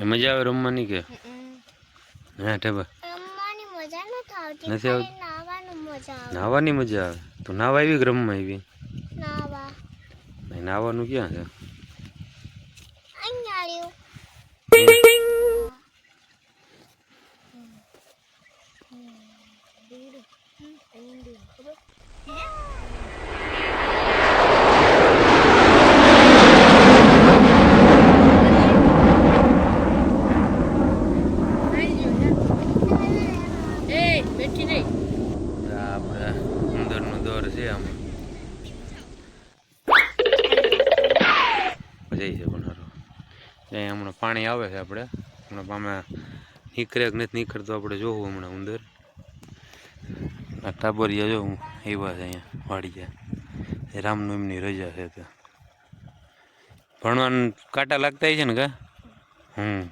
એ મજા આવે રમવાની કે? હા ટેબા નથી આવતી નાહવાનું મજા આવે. તો નાહવા આવી કે રમવા આવી? નાહવાનું ક્યાં છે અહીંયા રહ્યું આ આપણે અંદરનો દોર છે આમ જઈ છે પણ હારો ત્યાં હમણાં પાણી આવે છે આપણે. હમણાં પામે નીકળે કે નથી નીકળતો આપણે જોવું હમણાં ઉંદર. આ ટાબરિયા જો એવા છે અહીંયા વાડી ગયા. રામનવમીની રજા છે તો ભણવાનું કાંટા લાગતા છે ને કા? હમ.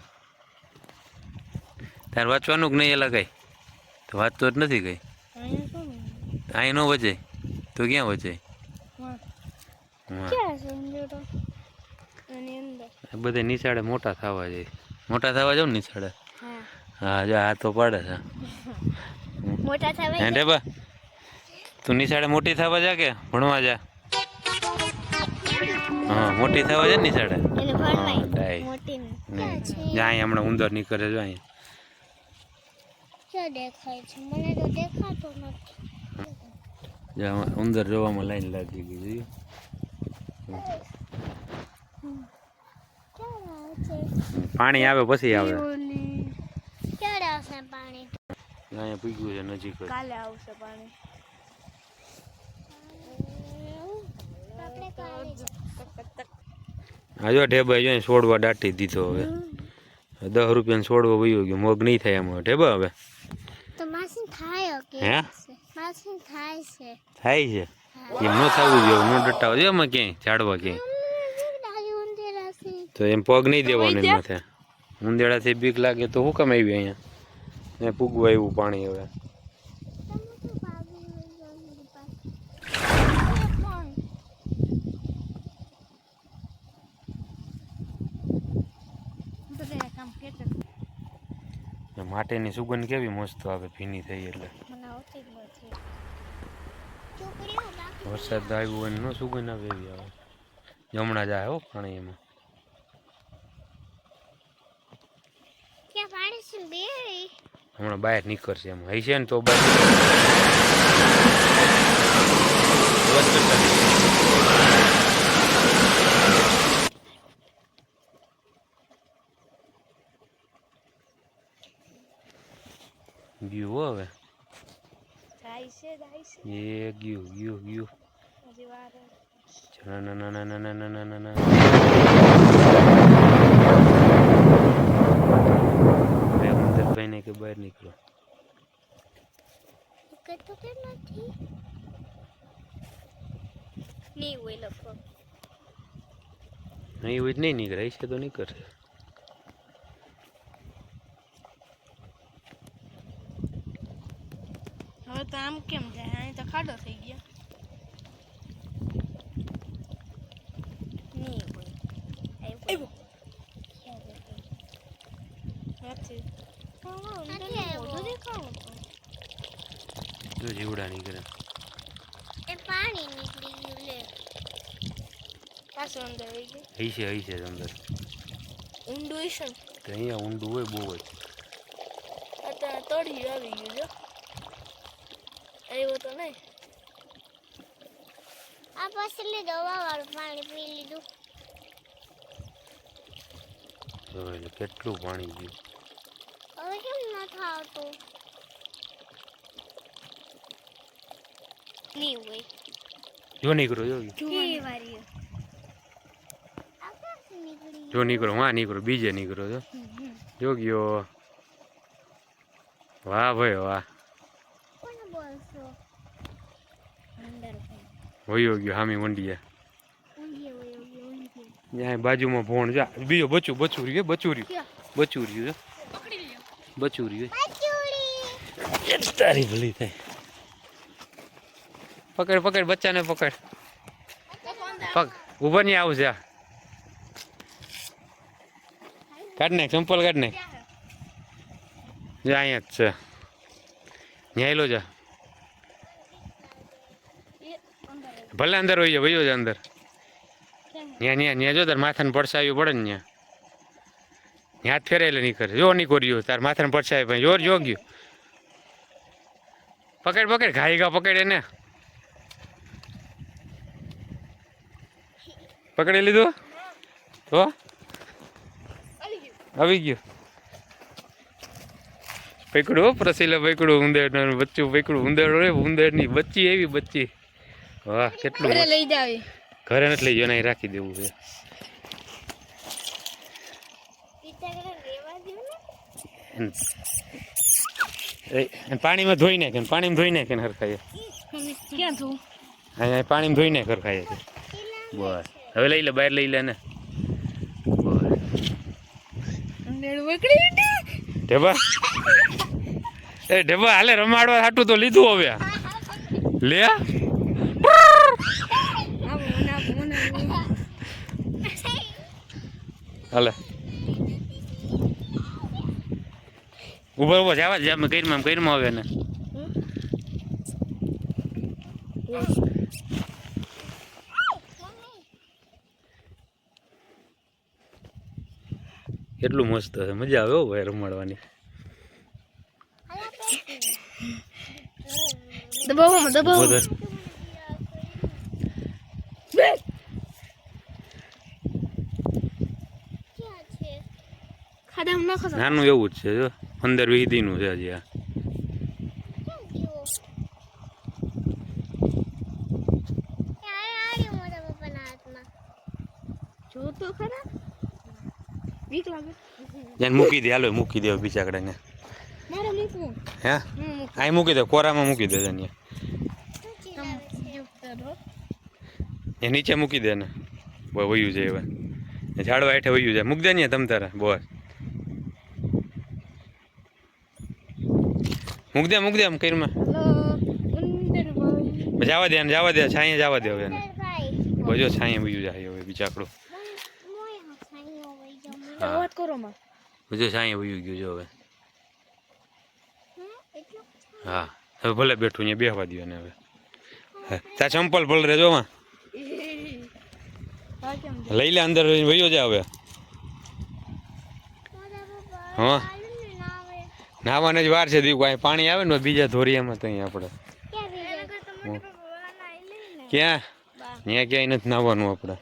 તારે વાંચવાનું કે નહીં એલા કઈ? તો વાંચતો જ નથી કઈ. અહીં ન વચાય. તો ક્યાં વચાય હા ક્યાં છે અંજોરો એની અંદર આ બધા નિશાળે મોટા થવા જાય. મોટા થવા જાવ નિશાળે હા. હા જો હાથ તો પાડે છે. મોટા હે થવા તું નિશાળે મોટી થવા જા કે ભણવા જા? હા મોટી થવા જા નિશાળે એને હા, મોટી ને. હમ. ક્યાં છે જા અહીંયા હમણાં ઉંદર નીકળે જો અહીં દેખાય છે. મને તો દેખાતો નથી. ઉંદર જોવામાં લાઈન લાગી ગઈ જોઈએ પાણી આવે પછી આવે. ક્યારે આવશે પાણી અહીંયા પૂગ્યું છે નજીક કાલે આવશે પાણી. આપણે કાલે જ હા જો ઢેબા જો છોડવા દાટી દીધો હવે. દસ રૂપિયાનો છોડવો વયો ગયો. મોગ નહીં થાય એમાં. ઢેબા હવે? તો માસી થાય કે હે? માસી થાય છે. થાય છે? એમ ન થવું જોઈએ. ન ડટાવો જોઈએ એમાં ક્યાંય? ઝાડવા ક્યાંય? તો એમ પગ નહીં દેવાનો એમ માથે. ઉંદેડાથી બીક લાગે તો હું કામ આવી અહીંયા? ને પૂગવા એવું પાણી હવે. માટેની સુગંધ કેવી મસ્ત આવે ભીની થઈ એટલે. વરસાદ આવ્યો હોય ન સુગંધ આવે એવી આવે. હમણાં જ આવે હો પાણી એમાં ક્યાં પાણી છે બે હમણાં બહાર નીકળશે એમ. હશે ને તો ગયું હવે. એ ગયું ગયું ગયું. ના ના ના ના ના ના ના ના ના. ભાઈને કે બહાર નીકળો તો કે નથી નહીં હોય લગભગ નહીં હોય તો નહીં નીકળે છે તો નીકળશે હવે તો આમ કેમ જાય અહીં તો ખાડો થઈ ગયો નહીં હોય આવ્યો નથી જો જીવડા નીકળે. એ પાણી નીકળી ગયું લે. પાછું અંદર આવી ગયું? હઈ છે હઈ છે અંદર. ઊંડું હશે કે અહીંયા ઊંડું હોય બહુ જ અત્યારે તળી આવી ગયું જો. આવ્યો તો નહીં? આ પછી દવા વાળું પાણી પી લીધું. કેટલું પાણી ગયું? હવે કેમ નથી આવતું નહીં હોય. જો નીકળો જો. જો નીકળો હા નીકળો બીજે નીકળો જો. જો ગયો. વાહ ભાઈ વાહ. વયો ગયો હામી વંડિયા ત્યાં બાજુમાં ભોણ જા. બીજો બચું બચુર્યું બચુર્યું બચુર્યું બચુર્યું તારી ભલી થાય પકડ પકડ, બચ્ચાને પકડ. પગ ઊભો નહીં આવું આ કાઢ નાખ ચંપલ કાઢ નાખ જો, અહીંયા જ છે. ન્યાયલો જા. ભલે અંદર હોય વયો જા અંદર. કેમ ન્યા ન્યા જો, તાર માથાને પડસાવ્યું પડે ને ન્યા. હાથ ફેરાયેલે નીકળે જો નીકળ્યું તાર માથાને પડસાવ્યું જોર જો ગયું. પકડ પકડ ઘાઈ ગા પકડ એને પકડી લીધું? તો આવી ગયું. પકડું પ્રસીલા પકડું ઉંદર બચ્ચું પકડું ઉંદર રે ઉંદરની બચ્ચી એવી બચ્ચી. વાહ કેટલું ઘરે મસ્ત. લઈ જાવી. ઘરે નથી લઈ જવાના અહીં રાખી દેવું છે. પાણીમાં ધોઈ નાખે ને પાણીમાં ધોઈ નાખે ને હરખાય ક્યાં અહીંયા પાણીમાં ધોઈ નાખે હરખાય છે. બસ. હવે લઈ લે બહાર લઈ લે ને ઢેબા. એ ઢેબા હાલે રમાડવા હાટું તો લીધું હવે. લે હાલે. ઊભો ઊભો જવા કરી માં કરીમાં કરીમાં આવે ને કેટલું મસ્ત છે. મજા આવે ભાઈ રમાડવાની. દબાવો દબાવો. નાનું એવું જ છે જો. અંદરનું છે હજી આ. બીક લાગે. જેને મૂકી દે હાલો મૂકી દે બીજા કડે ને મારે મૂકવું. હે? આય મૂકી. દે કોરામાં મૂકી દે ને એ નીચે મૂકી દે ને બહુ વયું છે હવે ઝાડવા હેઠે વયું જાય. મૂક દે ને તમ તારા બોલ. મૂક દે મૂક દે આમ ભાઈ. જવા દે ને જવા દે છાંયે જવા દે હવે એને. બજો છાંયે બીજું જાય હવે બીજાકડું હા. વાત કરો માં જો સાંઈ વયું ગયું જો હવે હા હવે ભલે બેઠું અહીંયા બેહવા દો ને હવે. હા, તાર ચંપલ ભલે રે જોવા લઈ લે અંદર વયો જા હવે. હા. નાવાને જ વાર છે દીકુ અહીં પાણી આવે ને બીજા ધોરિયામાં તો અહીં આપણે. ક્યાં ત્યાં ક્યાંય નથી નાવાનું આપણે.